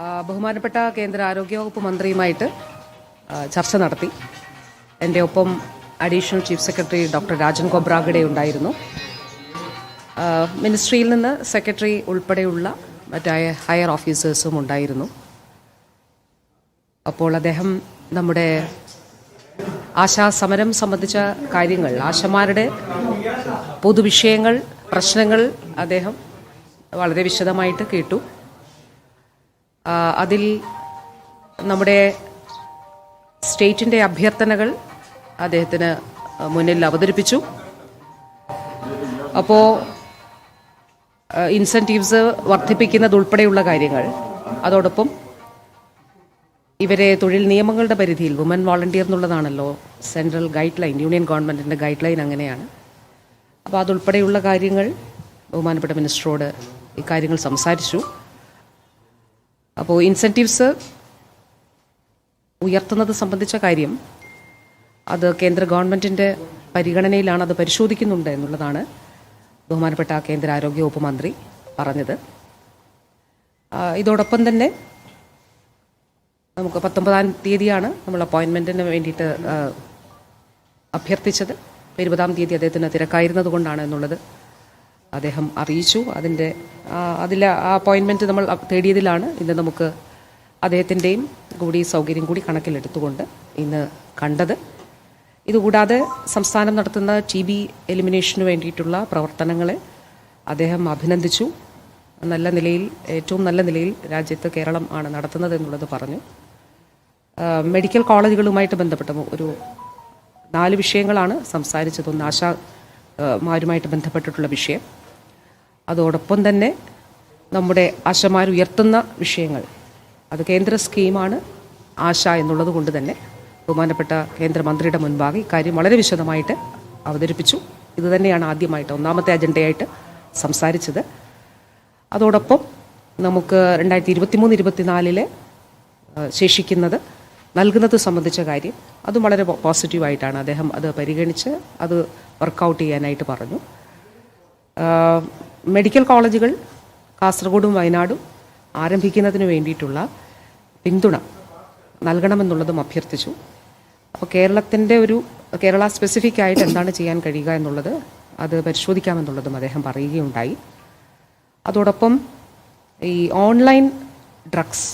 ബഹുമാനപ്പെട്ട കേന്ദ്ര ആരോഗ്യവകുപ്പ് മന്ത്രിയുമായിട്ട് ചർച്ച നടത്തി. എന്റെ ഒപ്പം additional chief secretary doctor Rajan Khobragade ഉണ്ടായിരുന്നു. മിനിസ്ട്രിയിൽ നിന്ന് സെക്രട്ടറി ഉൾപ്പെടെയുള്ള മറ്റായ ഹയർ ഓഫീസേഴ്സും ഉണ്ടായിരുന്നു. അപ്പോൾ അദ്ദേഹം നമ്മുടെ ആശാ സമരം സംബന്ധിച്ച കാര്യങ്ങൾ ആശമാരുടെ പൊതുവിഷയങ്ങൾ പ്രശ്നങ്ങൾ അദ്ദേഹം വളരെ വിശദമായിട്ട് കേട്ടു. അതിൽ നമ്മുടെ സ്റ്റേറ്റിന്റെ അഭ്യർത്ഥനകൾ അദ്ദേഹത്തിന് മുന്നിൽ അവതരിപ്പിച്ചു. അപ്പോൾ ഇൻസെന്റീവ്സ് വർദ്ധിപ്പിക്കുന്നതുൾപ്പെടെയുള്ള കാര്യങ്ങൾ. അതോടൊപ്പം ഇവരെ തൊഴിൽ നിയമങ്ങളുടെ പരിധിയിൽ വുമൻ വോളണ്ടിയർ എന്നുള്ളതാണല്ലോ സെൻട്രൽ ഗൈഡ് ലൈൻ യൂണിയൻ ഗവൺമെന്റിന്റെ ഗൈഡ് ലൈൻ അങ്ങനെയാണ്. അപ്പോൾ അതുൾപ്പെടെയുള്ള കാര്യങ്ങൾ ബഹുമാനപ്പെട്ട മിനിസ്റ്ററോട് ഇക്കാര്യങ്ങൾ സംസാരിച്ചു. അപ്പോൾ ഇൻസെന്റീവ്സ് ഉയർത്തുന്നത് സംബന്ധിച്ച കാര്യം അത് കേന്ദ്ര ഗവൺമെന്റിന്റെ പരിഗണനയിലാണ് അത് പരിശോധിക്കുന്നുണ്ട് എന്നുള്ളതാണ് ബഹുമാനപ്പെട്ട കേന്ദ്ര ആരോഗ്യ വകുപ്പ് മന്ത്രി പറഞ്ഞത്. ഇതോടൊപ്പം തന്നെ നമുക്ക് പത്തൊമ്പതാം തീയതിയാണ് നമ്മൾ അപ്പോയിൻമെന്റിന് വേണ്ടിയിട്ട് അഭ്യർത്ഥിച്ചത്. ഇരുപതാം തീയതി അദ്ദേഹത്തിന് തിരക്കായിരുന്നത് കൊണ്ടാണ് എന്നുള്ളത് അദ്ദേഹം അറിയിച്ചു. അതിന്റെ അതിൽ ആ അപ്പോയിൻമെന്റ് നമ്മൾ തേടിയതിലാണ് ഇന്ന് നമുക്ക് അദ്ദേഹത്തിന്റെയും കൂടി സൗകര്യം കൂടി കണക്കിലെടുത്തുകൊണ്ട് ഇന്ന് കണ്ടത്. ഇതുകൂടാതെ സംസ്ഥാനം നടത്തുന്ന ടി ബി എലിമിനേഷന് വേണ്ടിയിട്ടുള്ള പ്രവർത്തനങ്ങളെ അദ്ദേഹം അഭിനന്ദിച്ചു. നല്ല നിലയിൽ ഏറ്റവും നല്ല നിലയിൽ രാജ്യത്ത് കേരളം ആണ് നടത്തുന്നത് എന്നുള്ളത് പറഞ്ഞു. മെഡിക്കൽ കോളേജുകളുമായിട്ട് ബന്ധപ്പെട്ട ഒരു നാല് വിഷയങ്ങളാണ് സംസാരിച്ചത്. ഒന്ന് ആശാമാരുമായിട്ട് ബന്ധപ്പെട്ടിട്ടുള്ള വിഷയം. അതോടൊപ്പം തന്നെ നമ്മുടെ ആശമാർ ഉയർത്തുന്ന വിഷയങ്ങൾ. അത് കേന്ദ്ര സ്കീമാണ് ആശ എന്നുള്ളത് കൊണ്ട് തന്നെ ബഹുമാനപ്പെട്ട കേന്ദ്രമന്ത്രിയുടെ മുൻപാകെ ഇക്കാര്യം വളരെ വിശദമായിട്ട് അവതരിപ്പിച്ചു. ഇതുതന്നെയാണ് ആദ്യമായിട്ട് ഒന്നാമത്തെ അജണ്ടയായിട്ട് സംസാരിച്ചത്. അതോടൊപ്പം നമുക്ക് രണ്ടായിരത്തി ഇരുപത്തിമൂന്ന് ഇരുപത്തിനാലിലെ ശേഷിക്കുന്നത് നൽകുന്നത് സംബന്ധിച്ച കാര്യം. അതും വളരെ പോസിറ്റീവായിട്ടാണ് അദ്ദേഹം അത് പരിഗണിച്ച് അത് വർക്കൗട്ട് ചെയ്യാനായിട്ട് പറഞ്ഞു. മെഡിക്കൽ കോളേജുകൾ കാസർഗോഡും വയനാടും ആരംഭിക്കുന്നതിന് വേണ്ടിയിട്ടുള്ള പിന്തുണ നൽകണമെന്നുള്ളതും അഭ്യർത്ഥിച്ചു. അപ്പോൾ കേരളത്തിന്റെ ഒരു കേരള സ്പെസിഫിക് ആയിട്ട് എന്താണ് ചെയ്യാൻ കഴിയുക എന്നുള്ളത് അത് പരിശോധിക്കാമെന്നുള്ളതും അദ്ദേഹം പറയുകയുണ്ടായി. അതോടൊപ്പം ഈ ഓൺലൈൻ ഡ്രഗ്സ്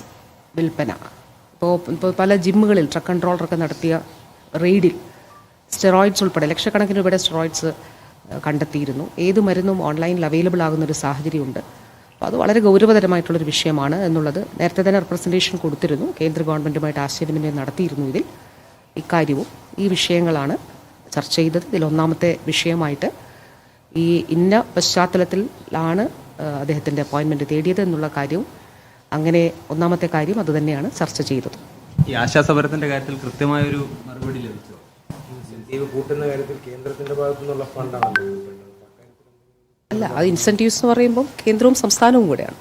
വിൽപ്പന ഇപ്പോൾ ഇപ്പോൾ പല ജിമ്മുകളിൽ ട്രക്ക് കൺട്രോളറൊക്കെ നടത്തിയ റെയ്ഡിൽ സ്റ്റെറോയിഡ്സ് ഉൾപ്പെടെ ലക്ഷക്കണക്കിന് രൂപയുടെ സ്റ്റെറോയിഡ്സ് കണ്ടെത്തിയിരുന്നു. ഏത് മരുന്നും ഓൺലൈനിൽ അവൈലബിൾ ആകുന്ന ഒരു സാഹചര്യമുണ്ട്. അപ്പോൾ അത് വളരെ ഗൗരവതരമായിട്ടുള്ളൊരു വിഷയമാണ് എന്നുള്ളത് നേരത്തെ തന്നെ റെപ്രസെന്റേഷൻ കൊടുത്തിരുന്നു. കേന്ദ്ര ഗവൺമെന്റുമായിട്ട് ആശയവിനിമയം നടത്തിയിരുന്നു ഇതിൽ. ഇക്കാര്യവും ഈ വിഷയങ്ങളാണ് ചർച്ച ചെയ്തത്. ഇതിൽ ഒന്നാമത്തെ വിഷയമായിട്ട് ഈ ഇന്ന പശ്ചാത്തലത്തിലാണ് അദ്ദേഹത്തിന്റെ അപ്പോയിൻമെന്റ് തേടിയത് എന്നുള്ള കാര്യവും അങ്ങനെ ഒന്നാമത്തെ കാര്യം അതുതന്നെയാണ് ചർച്ച ചെയ്തത്. ഈ ആശാസമരത്തിന്റെ കാര്യത്തിൽ കൃത്യമായൊരു മറുപടി ലഭിച്ചു? ഇൻസെന്റീവ് കൂട്ടുന്ന കാര്യത്തിൽ കേന്ദ്രത്തിന്റെ ഭാഗത്തു ഫണ്ടാണല്ലോ അല്ല അത് ഇൻസെന്റീവ്സ് എന്ന് പറയുമ്പോൾ കേന്ദ്രവും സംസ്ഥാനവും കൂടെയാണ്.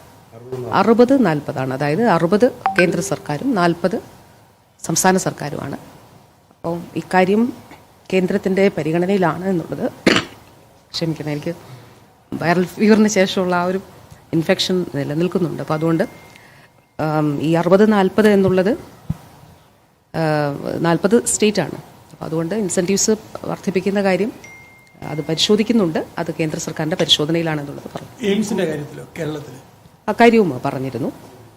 അറുപത് നാൽപ്പതാണ്. അതായത് അറുപത് കേന്ദ്ര സർക്കാരും നാൽപ്പത് സംസ്ഥാന സർക്കാരുമാണ്. അപ്പോൾ ഇക്കാര്യം കേന്ദ്രത്തിന്റെ പരിഗണനയിലാണ് എന്നുള്ളത് ക്ഷമിക്കണം. എനിക്ക് വൈറൽ ഫീവറിന് ശേഷമുള്ള ആ ഒരു ഇൻഫെക്ഷൻ നിലനിൽക്കുന്നുണ്ട്. അപ്പോൾ അതുകൊണ്ട് ഈ അറുപത് നാൽപ്പത് എന്നുള്ളത് നാൽപ്പത് സ്റ്റേറ്റാണ് അപ്പോൾ അതുകൊണ്ട് ഇൻസെന്റീവ്സ് വർദ്ധിപ്പിക്കുന്ന കാര്യം അത് പരിശോധിക്കുന്നുണ്ട്. അത് കേന്ദ്ര സർക്കാരിന്റെ പരിശോധനയിലാണെന്നുള്ളത് പറഞ്ഞു. എയിംസിന്റെ കാര്യത്തിലോ? കേരളത്തിൽ അക്കാര്യവും പറഞ്ഞിരുന്നു.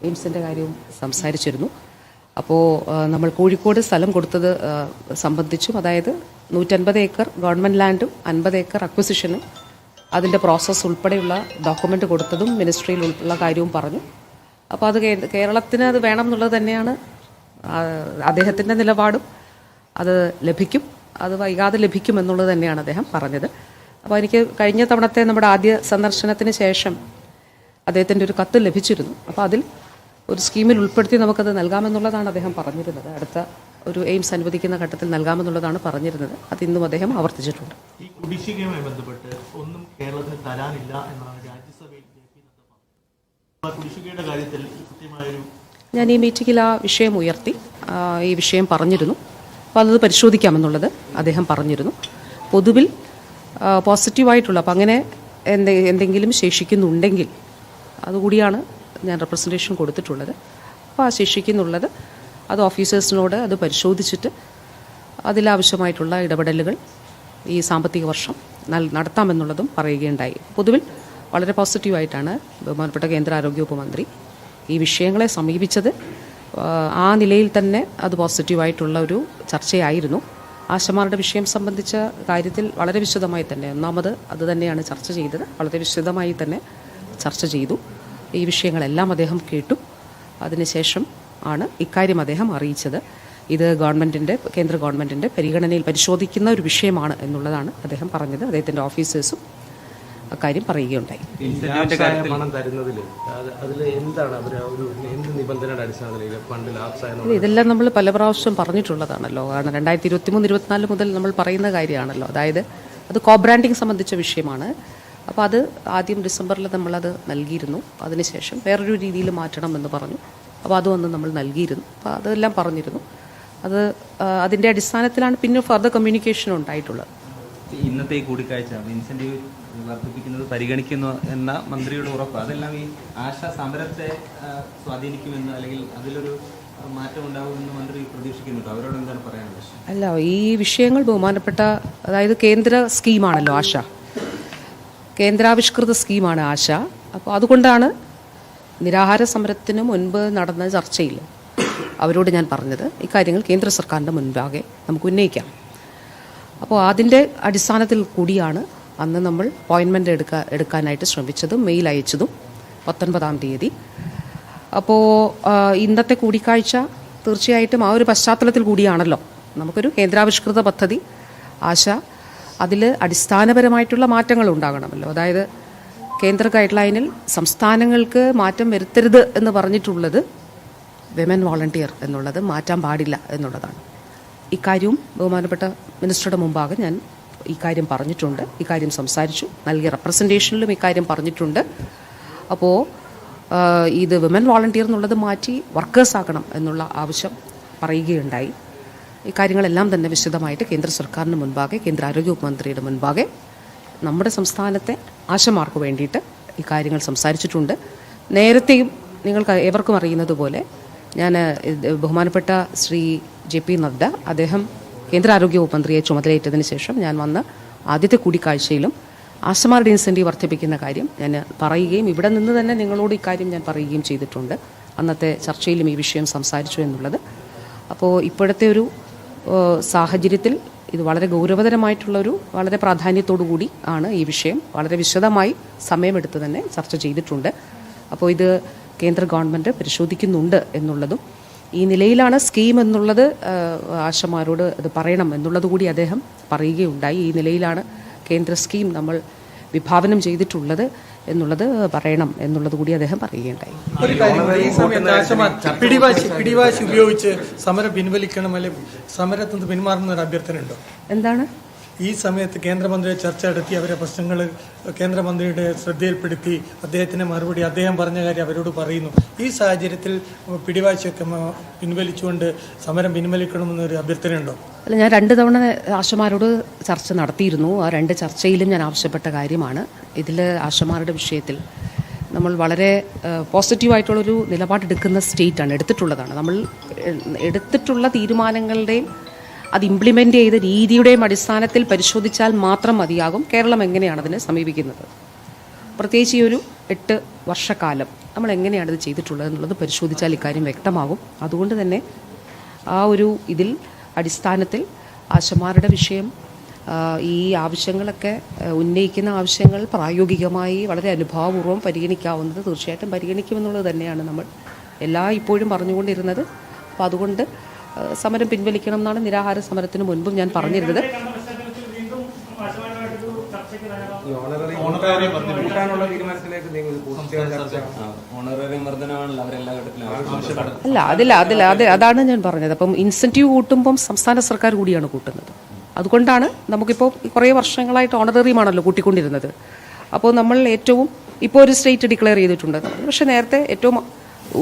എയിംസിന്റെ കാര്യവും സംസാരിച്ചിരുന്നു. അപ്പോൾ നമ്മൾ കോഴിക്കോട് സ്ഥലം കൊടുത്തത് സംബന്ധിച്ചും അതായത് നൂറ്റൻപത് ഏക്കർ ഗവൺമെന്റ് ലാൻഡും അൻപത് ഏക്കർ അക്വിസിഷനും അതിന്റെ പ്രോസസ്സ് ഉൾപ്പെടെയുള്ള ഡോക്യുമെന്റ് കൊടുത്തതും മിനിസ്ട്രിയിൽ ഉള്ള കാര്യവും പറഞ്ഞു. അപ്പോൾ അത് കേരളത്തിന് അത് വേണം എന്നുള്ളത് തന്നെയാണ് അദ്ദേഹത്തിന്റെ നിലപാടും. അത് ലഭിക്കും. അത് വൈകാതെ ലഭിക്കും എന്നുള്ളത് തന്നെയാണ് അദ്ദേഹം പറഞ്ഞത്. അപ്പോൾ എനിക്ക് കഴിഞ്ഞ തവണത്തെ നമ്മുടെ ആദ്യ സന്ദർശനത്തിന് ശേഷം അദ്ദേഹത്തിന്റെ ഒരു കത്ത് ലഭിച്ചിരുന്നു. അപ്പോൾ അതിൽ ഒരു സ്കീമിൽ ഉൾപ്പെടുത്തി നമുക്കത് നൽകാമെന്നുള്ളതാണ് അദ്ദേഹം പറഞ്ഞിരുന്നത്. അടുത്ത ഒരു എയിംസ് അനുവദിക്കുന്ന ഘട്ടത്തിൽ നൽകാമെന്നുള്ളതാണ് പറഞ്ഞിരുന്നത്. അത് ഇന്നും അദ്ദേഹം ആവർത്തിച്ചിട്ടുണ്ട്. ഈ കുടിശ്ശികയുമായി ബന്ധപ്പെട്ട് ഒന്നും കേരളത്തിന് തരാനില്ല എന്നാണ് രാജ്യസഭയിൽ കുടിശ്ശികയുടെ കാര്യത്തിൽ കൃത്യമായൊരു ഞാൻ ഈ മീറ്റിങ്ങിൽ ആ വിഷയം ഉയർത്തി ഈ വിഷയം പറഞ്ഞിരുന്നു. അപ്പോൾ അത് പരിശോധിക്കാമെന്നുള്ളത് അദ്ദേഹം പറഞ്ഞിരുന്നു. പൊതുവിൽ പോസിറ്റീവായിട്ടുള്ള അപ്പം അങ്ങനെ എന്ത് എന്തെങ്കിലും ശേഷിക്കുന്നുണ്ടെങ്കിൽ അതുകൂടിയാണ് ഞാൻ റെപ്രസെന്റേഷൻ കൊടുത്തിട്ടുള്ളത്. അപ്പോൾ ആ ശേഷിക്കുന്നുള്ളത് അത് ഓഫീസേഴ്സിനോട് അത് പരിശോധിച്ചിട്ട് അതിലാവശ്യമായിട്ടുള്ള ഇടപെടലുകൾ ഈ സാമ്പത്തിക വർഷം നടത്താമെന്നുള്ളതും പറയുകയുണ്ടായി. പൊതുവിൽ വളരെ പോസിറ്റീവായിട്ടാണ് ബഹുമാനപ്പെട്ട കേന്ദ്ര ആരോഗ്യവകുപ്പ് മന്ത്രി ഈ വിഷയങ്ങളെ സമീപിച്ചത്. ആ, നിലയിൽ തന്നെ അത് പോസിറ്റീവായിട്ടുള്ള ഒരു ചർച്ചയായിരുന്നു. ആശമാരുടെ വിഷയം സംബന്ധിച്ച കാര്യത്തിൽ വളരെ വിശദമായി തന്നെ ഒന്നാമത് അത് തന്നെയാണ് ചർച്ച ചെയ്തത്. വളരെ വിശദമായി തന്നെ ചർച്ച ചെയ്തു. ഈ വിഷയങ്ങളെല്ലാം അദ്ദേഹം കേട്ടു. അതിനുശേഷം ആണ് ഇക്കാര്യം അദ്ദേഹം അറിയിച്ചത്. ഇത് ഗവൺമെന്റിന്റെ കേന്ദ്ര ഗവൺമെന്റിന്റെ പരിഗണനയിൽ പരിശോധിക്കുന്ന ഒരു വിഷയമാണ് എന്നുള്ളതാണ് അദ്ദേഹം പറഞ്ഞത്. അദ്ദേഹത്തിന്റെ ഓഫീസേഴ്സും അക്കാര്യം പറയുകയുണ്ടായി. ഇതെല്ലാം നമ്മൾ പല പ്രാവശ്യം പറഞ്ഞിട്ടുള്ളതാണല്ലോ. കാരണം രണ്ടായിരത്തി ഇരുപത്തി മൂന്ന് ഇരുപത്തിനാല് മുതൽ നമ്മൾ പറയുന്ന കാര്യമാണല്ലോ. അതായത് അത് കോ ബ്രാൻഡിങ് സംബന്ധിച്ച വിഷയമാണ്. അപ്പോൾ അത് ആദ്യം ഡിസംബറിൽ നമ്മളത് നൽകിയിരുന്നു. അതിനുശേഷം വേറൊരു രീതിയിൽ മാറ്റണം എന്ന് പറഞ്ഞു. അപ്പോൾ അതും അന്ന് നമ്മൾ നൽകിയിരുന്നു. അപ്പോൾ അതെല്ലാം പറഞ്ഞിരുന്നു. അത് അതിന്റെ അടിസ്ഥാനത്തിലാണ് പിന്നെ ഫർദർ കമ്മ്യൂണിക്കേഷൻ ഉണ്ടായിട്ടുള്ളത്. ഇന്നത്തെ ഈ കൂടിക്കാഴ്ച ഇൻസെന്റീവ് വർദ്ധിപ്പിക്കുന്നത് പരിഗണിക്കുന്നു എന്ന മന്ത്രിയുടെ ഉറപ്പ് അതെല്ലാം ഈ ആശ സമരത്തെ സ്വാധീനിക്കുമെന്ന് അല്ലെങ്കിൽ അതിലൊരു അല്ല ഈ വിഷയങ്ങൾ ബഹുമാനപ്പെട്ട അതായത് കേന്ദ്ര സ്കീമാണല്ലോ ആശ. കേന്ദ്രാവിഷ്കൃത സ്കീമാണ് ആശ. അപ്പോൾ അതുകൊണ്ടാണ് നിരാഹാര സമരത്തിന് മുൻപ് നടന്ന ചർച്ചയിൽ അവരോട് ഞാൻ പറഞ്ഞത്. ഇക്കാര്യങ്ങൾ കേന്ദ്ര സർക്കാരിന്റെ മുൻപാകെ നമുക്ക് ഉന്നയിക്കാം. അപ്പോൾ അതിന്റെ അടിസ്ഥാനത്തിൽ കൂടിയാണ് അന്ന് നമ്മൾ അപ്പോയിൻമെന്റ് എടുക്കാൻ എടുക്കാനായിട്ട് ശ്രമിച്ചതും മെയിൽ അയച്ചതും പത്തൊൻപതാം തീയതി. അപ്പോൾ ഇന്നത്തെ കൂടിക്കാഴ്ച തീർച്ചയായിട്ടും ആ ഒരു പശ്ചാത്തലത്തിൽ കൂടിയാണല്ലോ. നമുക്കൊരു കേന്ദ്രാവിഷ്കൃത പദ്ധതി ആശ അതിൽ അടിസ്ഥാനപരമായിട്ടുള്ള മാറ്റങ്ങൾ ഉണ്ടാകണമല്ലോ. അതായത് കേന്ദ്ര ഗൈഡ് ലൈനിൽ സംസ്ഥാനങ്ങൾക്ക് മാറ്റം വരുത്തരുത് എന്ന് പറഞ്ഞിട്ടുള്ളത് വിമൻ വോളണ്ടിയർ എന്നുള്ളത് മാറ്റാൻ പാടില്ല എന്നുള്ളതാണ്. ഇക്കാര്യവും ബഹുമാനപ്പെട്ട മിനിസ്റ്ററുടെ മുമ്പാകെ ഞാൻ ഇക്കാര്യം പറഞ്ഞിട്ടുണ്ട്. ഇക്കാര്യം സംസാരിച്ചു. നൽകിയ റെപ്രസെന്റേഷനിലും ഇക്കാര്യം പറഞ്ഞിട്ടുണ്ട്. അപ്പോൾ ഇത് വിമൻ വോളണ്ടിയർ എന്നുള്ളത് മാറ്റി വർക്കേഴ്സ് ആക്കണം എന്നുള്ള ആവശ്യം പറയുകയുണ്ടായി. ഇക്കാര്യങ്ങളെല്ലാം തന്നെ വിശദമായിട്ട് കേന്ദ്ര സർക്കാരിന് മുൻപാകെ കേന്ദ്ര ആരോഗ്യ മന്ത്രിയുടെ മുൻപാകെ നമ്മുടെ സംസ്ഥാനത്തെ ആശമാർക്ക് വേണ്ടിയിട്ട് ഇക്കാര്യങ്ങൾ കാര്യങ്ങൾ സംസാരിച്ചിട്ടുണ്ട്. നേരത്തെയും നിങ്ങൾക്ക് ഏവർക്കും അറിയുന്നത് പോലെ ഞാൻ ബഹുമാനപ്പെട്ട ശ്രീ ജെ പി നദ്ദ അദ്ദേഹം കേന്ദ്ര ആരോഗ്യ വകുപ്പ് മന്ത്രിയെ ചുമതലയേറ്റതിന് ശേഷം ഞാൻ വന്ന ആദ്യത്തെ കൂടിക്കാഴ്ചയിലും ആശമാരുടെ ഇൻസെന്റീവ് വർദ്ധിപ്പിക്കുന്ന കാര്യം ഞാൻ പറയുകയും ഇവിടെ നിന്ന് തന്നെ നിങ്ങളോട് ഇക്കാര്യം ഞാൻ പറയുകയും ചെയ്തിട്ടുണ്ട്. അന്നത്തെ ചർച്ചയിലും ഈ വിഷയം സംസാരിച്ചു എന്നുള്ളത്. അപ്പോൾ ഇപ്പോഴത്തെ ഒരു സാഹചര്യത്തിൽ ഇത് വളരെ ഗൗരവതരമായിട്ടുള്ളൊരു വളരെ പ്രാധാന്യത്തോടു കൂടി ആണ് ഈ വിഷയം. വളരെ വിശദമായി സമയമെടുത്ത് തന്നെ ചർച്ച ചെയ്തിട്ടുണ്ട്. അപ്പോൾ ഇത് കേന്ദ്ര ഗവൺമെന്റ് പരിശോധിക്കുന്നുണ്ട് എന്നുള്ളതും ഈ നിലയിലാണ് സ്കീം എന്നുള്ളത് ആശമാരോട് അത് പറയണം എന്നുള്ളത് കൂടി അദ്ദേഹം പറയുകയുണ്ടായി. ഈ നിലയിലാണ് കേന്ദ്ര സ്കീം നമ്മൾ വിഭാവനം ചെയ്തിട്ടുള്ളത് എന്നുള്ളത് പറയണം എന്നുള്ളത് കൂടി അദ്ദേഹം പറയുകയുണ്ടായി. ഈ സമയത്ത് ആശമാർ പിടിവാശി പിടിവാശി ഉപയോഗിച്ച് സമരം പിൻവലിക്കണം അല്ലെങ്കിൽ സമരത്തിൽ നിന്ന് പിന്മാറുന്ന ഒരു അഭ്യർത്ഥന ഉണ്ടോ എന്താണ്? ഈ സമയത്ത് കേന്ദ്രമന്ത്രിയെ ചർച്ച നടത്തി അവരെ പ്രശ്നങ്ങൾ കേന്ദ്രമന്ത്രിയുടെ ശ്രദ്ധയിൽപ്പെടുത്തി അദ്ദേഹത്തിന് മറുപടി അദ്ദേഹം പറഞ്ഞ കാര്യം അവരോട് പറയുന്നു. ഈ സാഹചര്യത്തിൽ പിടിവാശിയൊക്കെ മ- പിൻവലിച്ചുകൊണ്ട് സമരം പിൻവലിക്കണമെന്നൊരു അഭ്യർത്ഥനയുണ്ടോ? അല്ല ഞാൻ രണ്ട് തവണ ആശമാരോട് ചർച്ച നടത്തിയിരുന്നു. ആ രണ്ട് ചർച്ചയിലും ഞാൻ ആവശ്യപ്പെട്ട കാര്യമാണ്. ഇതിൽ ആശമാരുടെ വിഷയത്തിൽ നമ്മൾ വളരെ പോസിറ്റീവായിട്ടുള്ളൊരു നിലപാടെടുക്കുന്ന സ്റ്റേറ്റാണ് എടുത്തിട്ടുള്ളതാണ്. നമ്മൾ എടുത്തിട്ടുള്ള തീരുമാനങ്ങളുടെയും അത് ഇംപ്ലിമെന്റ് ചെയ്ത രീതിയുടെയും അടിസ്ഥാനത്തിൽ പരിശോധിച്ചാൽ മാത്രം മതിയാകും. കേരളം എങ്ങനെയാണ് അതിനെ സമീപിക്കുന്നത്? പ്രത്യേകിച്ച് ഈ ഒരു എട്ട് വർഷക്കാലം നമ്മൾ എങ്ങനെയാണ് ഇത് ചെയ്തിട്ടുള്ളത് എന്നുള്ളത് പരിശോധിച്ചാൽ ഇക്കാര്യം വ്യക്തമാകും. അതുകൊണ്ട് തന്നെ ആ ഒരു ഇതിൽ അടിസ്ഥാനത്തിൽ ആശമാരുടെ വിഷയം ഈ ആവശ്യങ്ങളൊക്കെ ഉന്നയിക്കുന്ന ആവശ്യങ്ങൾ പ്രായോഗികമായി വളരെ അനുഭാവപൂർവം പരിഗണിക്കാവുന്നത് തീർച്ചയായിട്ടും പരിഗണിക്കുമെന്നുള്ളത് തന്നെയാണ് നമ്മൾ എല്ലാ ഇപ്പോഴും പറഞ്ഞുകൊണ്ടിരുന്നത്. അപ്പോൾ അതുകൊണ്ട് സമരം പിൻവലിക്കണം എന്നാണ് നിരാഹാര സമരത്തിന് മുൻപും ഞാൻ പറഞ്ഞിരുന്നത്. അല്ല അതില്ല അതില്ല അത് അതാണ് ഞാൻ പറഞ്ഞത്. അപ്പം ഇൻസെന്റീവ് കൂട്ടുമ്പം സംസ്ഥാന സർക്കാർ കൂടിയാണ് കൂട്ടുന്നത്. അതുകൊണ്ടാണ് നമുക്കിപ്പോൾ കുറേ വർഷങ്ങളായിട്ട് ഓണററിയുമാണല്ലോ കൂട്ടിക്കൊണ്ടിരുന്നത്. അപ്പോൾ നമ്മൾ ഏറ്റവും ഇപ്പോൾ ഒരു സ്റ്റേറ്റ് ഡിക്ലെയർ ചെയ്തിട്ടുണ്ട്. പക്ഷേ നേരത്തെ ഏറ്റവും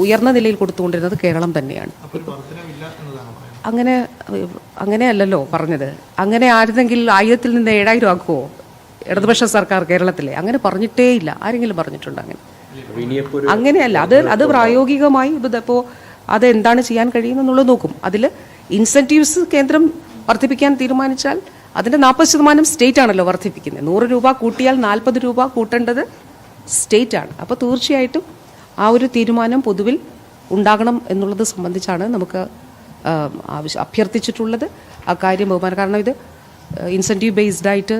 ഉയർന്ന നിലയിൽ കൊടുത്തുകൊണ്ടിരുന്നത് കേരളം തന്നെയാണ്. അങ്ങനെ അങ്ങനെയല്ലല്ലോ പറഞ്ഞത്. അങ്ങനെ ആയിരുന്നെങ്കിൽ ആയിരത്തിൽ നിന്ന് ഏഴായിരം ആക്കുമോ ഇടതുപക്ഷ സർക്കാർ കേരളത്തിലെ. അങ്ങനെ പറഞ്ഞിട്ടേ ഇല്ല ആരെങ്കിലും പറഞ്ഞിട്ടുണ്ട് അങ്ങനെ? അങ്ങനെയല്ല. അത് അത് പ്രായോഗികമായി ഇതിപ്പോൾ അത് എന്താണ് ചെയ്യാൻ കഴിയുമെന്നുള്ളത് നോക്കും. അതിൽ ഇൻസെന്റീവ്സ് കേന്ദ്രം വർദ്ധിപ്പിക്കാൻ തീരുമാനിച്ചാൽ അതിന്റെ നാൽപ്പത് ശതമാനം സ്റ്റേറ്റ് ആണല്ലോ വർദ്ധിപ്പിക്കുന്നത്. നൂറ് രൂപ കൂട്ടിയാൽ നാൽപ്പത് രൂപ കൂട്ടേണ്ടത് സ്റ്റേറ്റ് ആണ്. അപ്പോൾ തീർച്ചയായിട്ടും ആ ഒരു തീരുമാനം പൊതുവിൽ ഉണ്ടാകണം എന്നുള്ളത് സംബന്ധിച്ചാണ് നമുക്ക് ആവശ്യം അഭ്യർത്ഥിച്ചിട്ടുള്ളത് ആ കാര്യം ബഹുമാനം. കാരണം ഇത് ഇൻസെന്റീവ് ബേസ്ഡ് ആയിട്ട്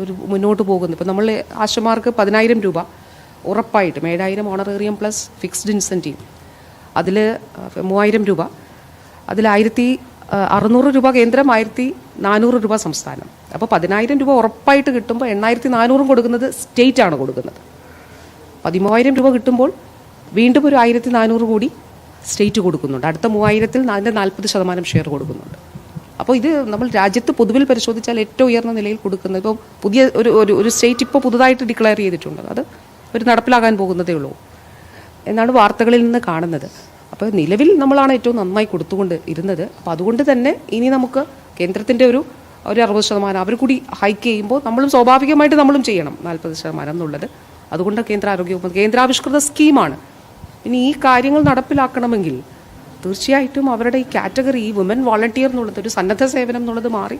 ഒരു മുന്നോട്ട് പോകുന്നു. ഇപ്പം നമ്മൾ ആശമാർക്ക് പതിനായിരം രൂപ ഉറപ്പായിട്ടും ഏഴായിരം ഓണറേറിയം പ്ലസ് ഫിക്സ്ഡ് ഇൻസെന്റീവ് അതിൽ മൂവായിരം രൂപ. അതിൽ ആയിരത്തി അറുന്നൂറ് രൂപ കേന്ദ്രം ആയിരത്തി നാനൂറ് രൂപ സംസ്ഥാനം. അപ്പോൾ പതിനായിരം രൂപ ഉറപ്പായിട്ട് കിട്ടുമ്പോൾ എണ്ണായിരത്തി നാനൂറും കൊടുക്കുന്നത് സ്റ്റേറ്റാണ് കൊടുക്കുന്നത്. പതിമൂവായിരം രൂപ കിട്ടുമ്പോൾ വീണ്ടും ഒരു ആയിരത്തി നാനൂറ് കൂടി സ്റ്റേറ്റ് കൊടുക്കുന്നുണ്ട്. അടുത്ത മൂവായിരത്തിൽ അതിന്റെ നാൽപ്പത് ശതമാനം ഷെയർ കൊടുക്കുന്നുണ്ട്. അപ്പോൾ ഇത് നമ്മൾ രാജ്യത്ത് പൊതുവിൽ പരിശോധിച്ചാൽ ഏറ്റവും ഉയർന്ന നിലയിൽ കൊടുക്കുന്നത് ഇപ്പോൾ പുതിയ ഒരു ഒരു ഒരു സ്റ്റേറ്റ് ഇപ്പോൾ പുതുതായിട്ട് ഡിക്ലെയർ ചെയ്തിട്ടുണ്ട്. അത് ഒരു നടപ്പിലാകാൻ പോകുന്നതേ ഉള്ളൂ. എന്നാണ് വാർത്തകളിൽ നിന്ന് കാണുന്നത്. അപ്പോൾ നിലവിൽ നമ്മളാണ് ഏറ്റവും നന്നായി കൊടുത്തുകൊണ്ട് ഇരുന്നത്. അപ്പോൾ അതുകൊണ്ട് തന്നെ ഇനി നമുക്ക് കേന്ദ്രത്തിന്റെ ഒരു ഒരു അറുപത് ശതമാനം അവർ കൂടി ഹൈക്ക് ചെയ്യുമ്പോൾ നമ്മളും സ്വാഭാവികമായിട്ട് നമ്മളും ചെയ്യണം നാൽപ്പത് ശതമാനം എന്നുള്ളത്. അതുകൊണ്ട് കേന്ദ്ര ആരോഗ്യവകുപ്പ് കേന്ദ്രാവിഷ്കൃത സ്കീമാണ് ഇനി ഈ കാര്യങ്ങൾ നടപ്പിലാക്കണമെങ്കിൽ തീർച്ചയായിട്ടും അവരുടെ ഈ കാറ്റഗറി ഈ വുമൻ വോളണ്ടിയർ എന്നുള്ളത് ഒരു സന്നദ്ധ സേവനം എന്നുള്ളത് മാറി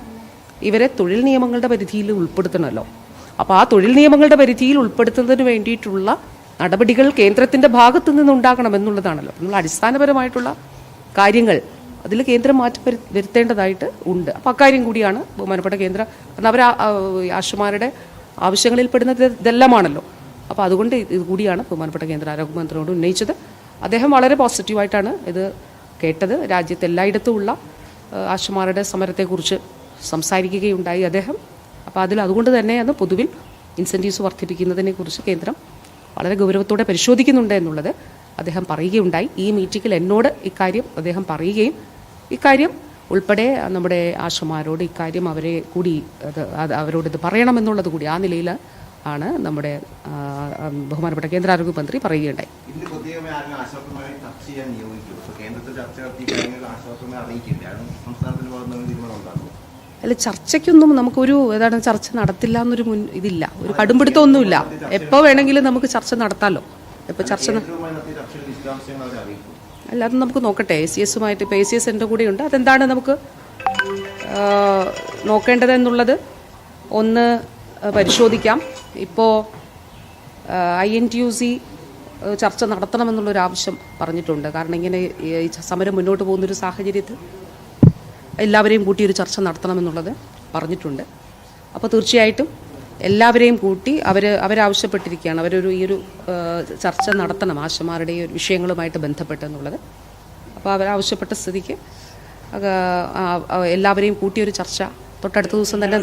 ഇവരെ തൊഴിൽ നിയമങ്ങളുടെ പരിധിയിൽ ഉൾപ്പെടുത്തണമല്ലോ. അപ്പോൾ ആ തൊഴിൽ നിയമങ്ങളുടെ പരിധിയിൽ ഉൾപ്പെടുത്തുന്നതിന് വേണ്ടിയിട്ടുള്ള നടപടികൾ കേന്ദ്രത്തിന്റെ ഭാഗത്തു നിന്നുണ്ടാകണം എന്നുള്ളതാണല്ലോ. നമ്മൾ അടിസ്ഥാനപരമായിട്ടുള്ള കാര്യങ്ങൾ അതിൽ കേന്ദ്രം മാറ്റം വരു- വരുത്തേണ്ടതായിട്ട് ഉണ്ട്. അപ്പോൾ അക്കാര്യം കൂടിയാണ് ബഹുമാനപ്പെട്ട കേന്ദ്ര കാരണം അവർ ആശുമാരുടെ ആവശ്യങ്ങളിൽ പെടുന്നത് ഇതെല്ലാമാണല്ലോ. അപ്പോൾ അതുകൊണ്ട് ഇത് കൂടിയാണ് ബഹുമാനപ്പെട്ട കേന്ദ്ര ആരോഗ്യമന്ത്രിയോട് ഉന്നയിച്ചത്. അദ്ദേഹം വളരെ പോസിറ്റീവായിട്ടാണ് ഇത് കേട്ടത്. രാജ്യത്ത് എല്ലായിടത്തും ഉള്ള ആശുമാരുടെ സമരത്തെക്കുറിച്ച് സംസാരിക്കുകയുണ്ടായി അദ്ദേഹം. അപ്പോൾ അതിൽ അതുകൊണ്ട് തന്നെയാണ് പൊതുവിൽ ഇൻസെന്റീവ്സ് വർദ്ധിപ്പിക്കുന്നതിനെ കുറിച്ച് കേന്ദ്രം വളരെ ഗൗരവത്തോടെ പരിശോധിക്കുന്നുണ്ട് എന്നുള്ളത് അദ്ദേഹം പറയുകയുണ്ടായി. ഈ മീറ്റിങ്ങിൽ എന്നോട് ഇക്കാര്യം അദ്ദേഹം പറയുകയും ഇക്കാര്യം ഉൾപ്പെടെ നമ്മുടെ ആശുമാരോട് ഇക്കാര്യം അവരെ കൂടി അത് അത് അവരോട് ഇത് പറയണമെന്നുള്ളത് കൂടി ആ നിലയിൽ ആണ് നമ്മുടെ ബഹുമാനപ്പെട്ട കേന്ദ്ര ആരോഗ്യമന്ത്രി പറയുകയുണ്ടായി അല്ല ചർച്ചയ്ക്കൊന്നും നമുക്കൊരു ഏതാണ് ചർച്ച നടത്തില്ല എന്നൊരു മുൻ ഇതില്ല. ഒരു കടുംപിടുത്തമൊന്നുമില്ല. എപ്പോൾ വേണമെങ്കിലും നമുക്ക് ചർച്ച നടത്താമല്ലോ ഇപ്പോൾ ചർച്ച അല്ല അത് നമുക്ക് നോക്കട്ടെ. എ സി എസുമായിട്ട് ഇപ്പോൾ എ സി എസ് എന്റെ കൂടെയുണ്ട്. അതെന്താണ് നമുക്ക് നോക്കേണ്ടതെന്നുള്ളത്? ഒന്ന് പരിശോധിക്കാം. ഇപ്പോൾ I N T U C ചർച്ച നടത്തണമെന്നുള്ളൊരു ആവശ്യം പറഞ്ഞിട്ടുണ്ട്. കാരണം ഇങ്ങനെ ഈ സമരം മുന്നോട്ട് പോകുന്നൊരു സാഹചര്യത്തിൽ എല്ലാവരെയും കൂട്ടി ഒരു ചർച്ച നടത്തണമെന്നുള്ളത് പറഞ്ഞിട്ടുണ്ട്. അപ്പോൾ തീർച്ചയായിട്ടും എല്ലാവരെയും കൂട്ടി അവർ അവരാവശ്യപ്പെട്ടിരിക്കുകയാണ്. അവരൊരു ഈ ഒരു ചർച്ച നടത്തണം. ആശമാരുടെ ഒരു വിഷയങ്ങളുമായിട്ട് ബന്ധപ്പെട്ടെന്നുള്ളത് അപ്പോൾ അവരാവശ്യപ്പെട്ട സ്ഥിതിക്ക് എല്ലാവരെയും കൂട്ടിയൊരു ചർച്ച തൊട്ടടുത്ത ദിവസം തന്നെ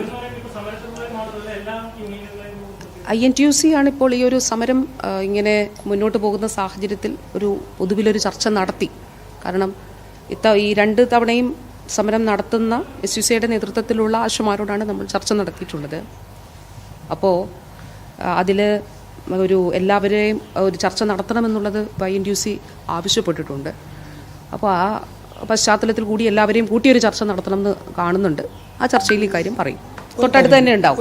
I N T U C ആണ് ഇപ്പോൾ ഈ ഒരു സമരം ഇങ്ങനെ മുന്നോട്ട് പോകുന്ന സാഹചര്യത്തിൽ ഒരു പൊതുവിലൊരു ചർച്ച നടത്തി. കാരണം ഇത്ത ഈ രണ്ട് തവണയും സമരം നടത്തുന്ന എസ് യു സിയുടെ നേതൃത്വത്തിലുള്ള ആശുമാരോടാണ് നമ്മൾ ചർച്ച നടത്തിയിട്ടുള്ളത്. അപ്പോൾ അതിൽ ഒരു എല്ലാവരെയും ഒരു ചർച്ച നടത്തണമെന്നുള്ളത് I N T U C ആവശ്യപ്പെട്ടിട്ടുണ്ട്. അപ്പോൾ ആ പശ്ചാത്തലത്തിൽ കൂടി എല്ലാവരെയും കൂട്ടിയൊരു ചർച്ച നടത്തണമെന്ന് കാണുന്നുണ്ട്. ആ ചർച്ചയിൽ കാര്യം പറയും. തൊട്ടടുത്ത് തന്നെ ഉണ്ടാവും.